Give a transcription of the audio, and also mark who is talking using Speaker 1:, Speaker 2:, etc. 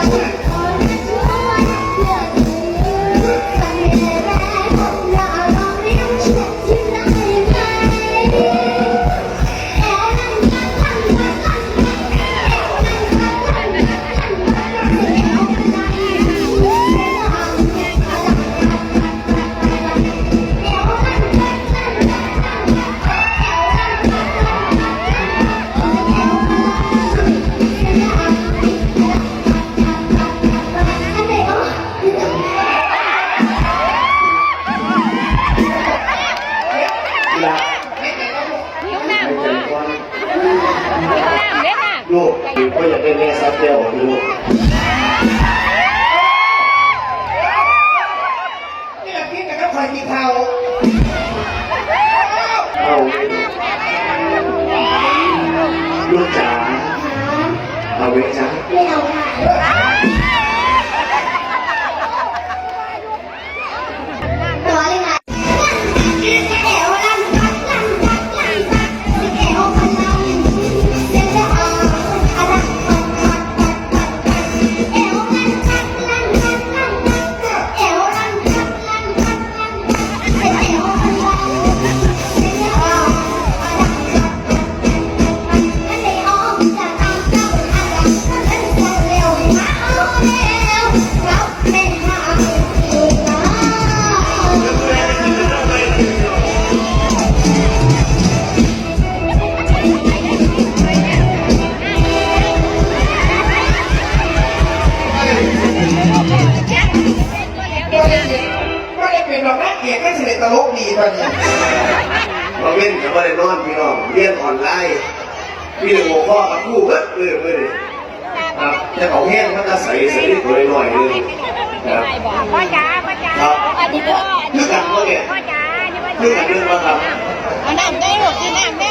Speaker 1: อย ลูกก็อยากได้แม่ซับเดียวของลูก
Speaker 2: นี่เราคิดแต่ก็คอยกินเทา
Speaker 1: เอาลูกจ๋าเอาไว้จ้า
Speaker 3: ไม่เอาค่ะ ก็ได้
Speaker 2: เป็นแบบนักเกียรติก็เฉลยตลกดีตอนนี้
Speaker 1: เราเล่นกับว่าได้นอนพี่น้องเรียนออนไลน์พี่หนึ่งหัวข้อกับคู่เบิดเลยเบิดเลยครับแต่ของแห้งมันจะใส่ใส่ได้ตัวหน่อยนึงครับ
Speaker 4: พ่อจ๋าพ่อจ๋า
Speaker 1: ครับ
Speaker 4: อันนี้พ่อ
Speaker 1: คือกันเมื่อกี้
Speaker 4: พ่อจ๋านี่พ่อ
Speaker 1: คือกันเรื่องว่าครับ
Speaker 4: เอาน้ำได้หรอกินน้ำแม่